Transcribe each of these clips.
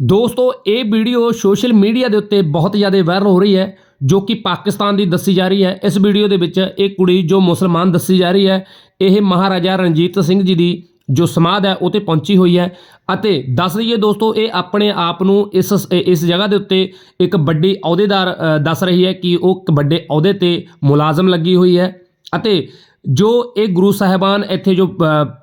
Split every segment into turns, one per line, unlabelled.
ਦੋਸਤੋ, ਇਹ video social media ਦੇ ਉੱਤੇ ਬਹੁਤ ਜ਼ਿਆਦਾ ਵਾਇਰਲ ਹੋ ਰਹੀ ਹੈ, ਜੋ ਕਿ ਪਾਕਿਸਤਾਨ ਦੀ ਦੱਸੀ ਜਾ ਰਹੀ ਹੈ। ਇਸ ਵੀਡੀਓ ਦੇ ਵਿੱਚ ਇਹ ਕੁੜੀ ਜੋ ਮੁਸਲਮਾਨ ਦੱਸੀ ਜਾ ਰਹੀ ਹੈ, ਇਹ ਮਹਾਰਾਜਾ ਰਣਜੀਤ ਸਿੰਘ ਜੀ ਦੀ ਜੋ ਸਮਾਧ ਹੈ ਉਹ ਤੇ ਪਹੁੰਚੀ ਹੋਈ ਹੈ। ਅਤੇ ਦੱਸ ਦਈਏ ਦੋਸਤੋ, ਇਹ ਆਪਣੇ ਆਪ ਨੂੰ ਇਸ ਇਸ ਜਗ੍ਹਾ ਦੇ ਉੱਤੇ ਇੱਕ ਵੱਡੀ ਅਹੁਦੇਦਾਰ ਦੱਸ ਰਹੀ ਹੈ ਕਿ ਉਹ ਇੱਕ ਵੱਡੇ ਅਹੁਦੇ ਤੇ ਮੁਲਾਜ਼ਮ ਲੱਗੀ ਹੋਈ ਹੈ। ਅਤੇ ਜੋ ਇਹ ਗੁਰੂ ਸਾਹਿਬਾਨ ਇੱਥੇ ਜੋ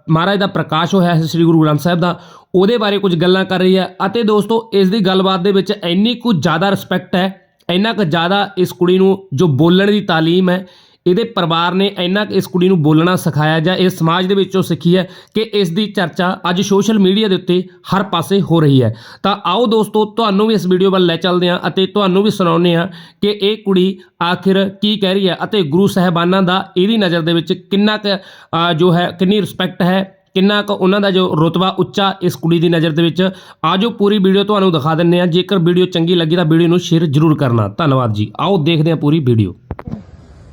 ਮਹਾਰਾਜ ਦਾ ਪ੍ਰਕਾਸ਼ ਹੋਇਆ ਹੈ ਸ੍ਰੀ ਗੁਰੂ ਗ੍ਰੰਥ ਸਾਹਿਬ ਦਾ, ਉਹਦੇ ਬਾਰੇ ਕੁਝ ਗੱਲਾਂ ਕਰ ਰਹੀ ਹੈ। ਅਤੇ ਦੋਸਤੋ, ਇਸ ਦੀ ਗੱਲਬਾਤ ਦੇ ਵਿੱਚ ਇੰਨੀ ਕੁ ਜ਼ਿਆਦਾ ਰਿਸਪੈਕਟ ਹੈ, ਇੰਨਾ ਕੁ ਜ਼ਿਆਦਾ ਇਸ ਕੁੜੀ ਨੂੰ ਜੋ ਬੋਲਣ ਦੀ ਤਾਲੀਮ ਹੈ ਇਹਦੇ ਪਰਿਵਾਰ ਨੇ ਇੰਨਾ ਕੁ ਇਸ ਕੁੜੀ ਨੂੰ ਬੋਲਣਾ ਸਿਖਾਇਆ ਜਾਂ ਇਸ ਸਮਾਜ ਦੇ ਵਿੱਚੋਂ ਸਿੱਖੀ ਹੈ ਕਿ ਇਸ ਦੀ ਚਰਚਾ ਅੱਜ ਸੋਸ਼ਲ ਮੀਡੀਆ ਦੇ ਉੱਤੇ ਹਰ ਪਾਸੇ ਹੋ ਰਹੀ ਹੈ। ਤਾਂ ਆਓ ਦੋਸਤੋ, ਤੁਹਾਨੂੰ ਵੀ ਇਸ ਵੀਡੀਓ ਵੱਲ ਲੈ ਚੱਲਦੇ ਹਾਂ ਅਤੇ ਤੁਹਾਨੂੰ ਵੀ ਸੁਣਾਉਂਦੇ ਹਾਂ ਕਿ ਇਹ ਕੁੜੀ ਆਖਿਰ ਕੀ ਕਹਿ ਰਹੀ ਹੈ ਅਤੇ ਗੁਰੂ ਸਾਹਿਬਾਨਾਂ ਦਾ ਇਹਦੀ ਨਜ਼ਰ ਦੇ ਵਿੱਚ ਕਿੰਨਾ ਕੁ ਜੋ ਹੈ, ਕਿੰਨੀ ਰਿਸਪੈਕਟ ਹੈ, ਕਿੰਨਾ ਕੁ ਉਹਨਾਂ ਦਾ ਜੋ ਰੁਤਬਾ ਉੱਚਾ ਇਸ ਕੁੜੀ ਦੀ ਨਜ਼ਰ ਦੇ ਵਿੱਚ। ਆਜੋ ਪੂਰੀ ਵੀਡੀਓ ਤੁਹਾਨੂੰ ਦਿਖਾ ਦਿੰਨੇ ਆ ਜੇਕਰ ਵੀਡੀਓ ਚੰਗੀ ਲੱਗੀ ਤਾਂ ਵੀਡੀਓ ਨੂੰ ਸ਼ੇਅਰ ਜ਼ਰੂਰ ਕਰਨਾ। ਧੰਨਵਾਦ ਜੀ। ਆਓ ਦੇਖਦੇ ਹਾਂ ਪੂਰੀ ਵੀਡੀਓ।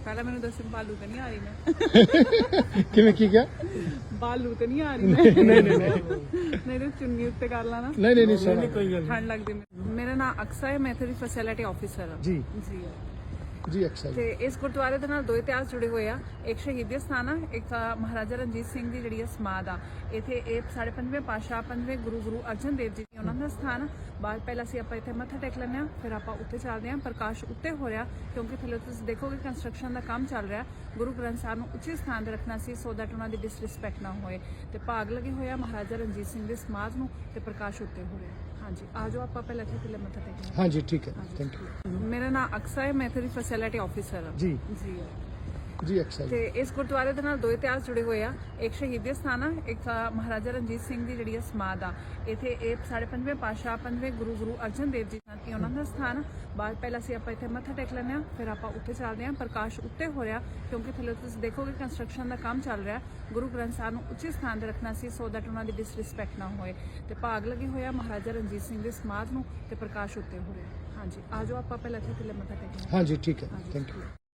ਪਹਿਲਾਂ ਮੈਨੂੰ ਦੱਸ ਬਾਲੂ ਤੇ ਨਹੀਂ ਆ ਰਹੀ ਮੈਂ।
ਕਿਵੇਂ ਕੀ ਕਿਹਾ?
ਬਾਲੂ ਤੇ ਨਹੀਂ ਆ ਰਹੀ ਮੈਂ। ਨਹੀਂ ਨਹੀਂ ਨਹੀਂ। ਤੇ ਚੁੰਨੀ ਉੱਤੇ ਕਰ ਲਾ ਨਾ।
ਨਹੀਂ ਨਹੀਂ ਨਹੀਂ ਸਰ
ਠੰਡ ਲੱਗਦੀ ਮੈਨੂੰ। ਮੇਰਾ ਨਾਮ ਅਕਸਾ ਹੈ ਮੈਂ ਇੱਥੇ ਦੀ ਫੈਸਿਲਿਟੀ ਆਫੀਸਰ ਹਾਂ।
ਜੀ।
ਜੀ
ਜੀ ਐਕਸਾਈਜ਼
ਤੇ ਇਸ ਗੁਰਦੁਆਰੇ ਦੇ ਨਾਲ ਦੋ ਇਤਿਹਾਸ ਜੁੜੇ ਹੋਏ ਆ। ਇੱਕ ਸ਼ਹੀਦੀ ਸਥਾਨ ਆ, ਇੱਕ ਮਹਾਰਾਜਾ ਰਣਜੀਤ ਸਿੰਘ ਦੀ ਜਿਹੜੀ ਆ ਸਮਾਧ ਆ। ਇੱਥੇ ਇਹ ਸਾਡੇ ਪੰਜਵੇਂ ਪਾਸ਼ਾ ਪੰਜਵੇਂ ਗੁਰੂ ਗੁਰੂ ਅਰਜਨ ਦੇਵ ਜੀ ਦੀ ਉਹਨਾਂ ਦਾ ਸਥਾਨ ਆ। ਬਾਅਦ ਪਹਿਲਾਂ ਅਸੀਂ ਆਪਾਂ ਇੱਥੇ ਮੱਥਾ ਟੇਕ ਲੈਂਦੇ ਆ ਫਿਰ ਆਪਾਂ ਉੱਤੇ ਚੱਲਦੇ ਆ ਪ੍ਰਕਾਸ਼ ਉੱਤੇ ਹੋ ਰਿਹਾ, ਕਿਉਂਕਿ ਥੱਲੇ ਤੁਸੀਂ ਦੇਖੋਗੇ ਕੰਸਟਰਕਸ਼ਨ ਦਾ ਕੰਮ ਚੱਲ ਰਿਹਾ। ਗੁਰੂ ਗ੍ਰੰਥ ਸਾਹਿਬ ਨੂੰ ਉੱਚੇ ਸਥਾਨ ਤੇ ਰੱਖਣਾ ਸੀ ਸੋ ਦੈਟ ਉਹਨਾਂ ਦੀ ਡਿਸਰਿਸਪੈਕਟ ਨਾ ਹੋਏ। ਤੇ ਭਾਗ ਲੱਗੇ ਹੋਇਆ ਮਹਾਰਾਜਾ ਰਣਜੀਤ ਸਿੰਘ ਦੇ ਸਮਾਧ ਨੂੰ ਤੇ ਪ੍ਰਕਾਸ਼ ਉੱਤੇ ਹੋ ਰਿਹਾ। ਹਾਂਜੀ ਆਜੋ ਆਪਾਂ ਪਹਿਲਾਂ ਇੱਥੇ ਥੱਲੇ ਮੱਥਾ ਟੇਕ ਲੈਂਦੇ
ਹਾਂਜੀ ਠੀਕ ਹੈ। Thank you.
ਮੇਰਾ ਨਾਮ ਅਕਸਾ ਹੈ ਮੈਂ ਇੱਥੇ ਦੀ ਫੈਸਿਲਿਟੀ ਆਫੀਸਰ ਹਾਂ।
ਜੀ।
ਜੀ।
ਜੀ ਐਕਸਾਈਜ਼
ਤੇ ਇਸ ਗੁਰਦੁਆਰੇ ਦੇ ਨਾਲ ਦੋ ਇਤਿਹਾਸ ਜੁੜੇ ਹੋਏ ਆ। ਇੱਕ ਸ਼ਹੀਦੀ ਸਥਾਨ ਆ ਇੱਕ ਮਹਾਰਾਜਾ ਰਣਜੀਤ ਸਿੰਘ ਦੀ ਜਿਹੜੀ ਆ ਸਮਾਧ ਆ। ਇੱਥੇ ਇਹ ਸਾਡੇ ਪੰਜਵੇਂ ਪਾਸ਼ਾ ਪੰਜਵੇਂ ਗੁਰੂ ਗੁਰੂ ਅਰਜਨ ਦੇਵ ਜੀ ਦਾ ਇਹ ਉਹਨਾਂ ਦਾ ਸਥਾਨ। ਬਾਅਦ ਪਹਿਲਾਂ ਅਸੀਂ ਆਪਾਂ ਇੱਥੇ ਮੱਥਾ ਟੇਕ ਲੈਂਦੇ ਆ ਫਿਰ ਆਪਾਂ ਉੱਤੇ ਚੱਲਦੇ ਆ। ਪ੍ਰਕਾਸ਼ ਉੱਤੇ ਹੋ ਰਿਹਾ ਕਿਉਂਕਿ ਥੱਲੇ ਤੁਸੀਂ ਦੇਖੋਗੇ ਕੰਸਟਰਕਸ਼ਨ ਦਾ ਕੰਮ ਚੱਲ ਰਿਹਾ। ਗੁਰੂ ਗ੍ਰੰਥ ਸਾਹਿਬ ਨੂੰ ਉੱਚੇ ਸਥਾਨ ਤੇ ਰੱਖਣਾ ਸੀ ਸੋ ਦੈਟ ਉਹਨਾਂ ਦੀ ਡਿਸਰਿਸਪੈਕਟ ਨਾ ਹੋਏ। ਤੇ ਭਾਗ ਲੱਗੇ ਹੋਇਆ ਮਹਾਰਾਜਾ ਰਣਜੀਤ ਸਿੰਘ ਦੇ ਸਮਾਧ ਨੂੰ ਤੇ ਪ੍ਰਕਾਸ਼ ਉੱਤੇ ਹੋ ਰਿਹਾ। ਹਾਂਜੀ ਆਜੋ ਆਪਾਂ ਪਹਿਲਾਂ ਇੱਥੇ ਥੱਲੇ ਮੱਥਾ ਟੇਕ ਲੈਂਦੇ ਹਾਂ।
ਹਾਂਜੀ ਠੀਕ ਹੈ। Thank you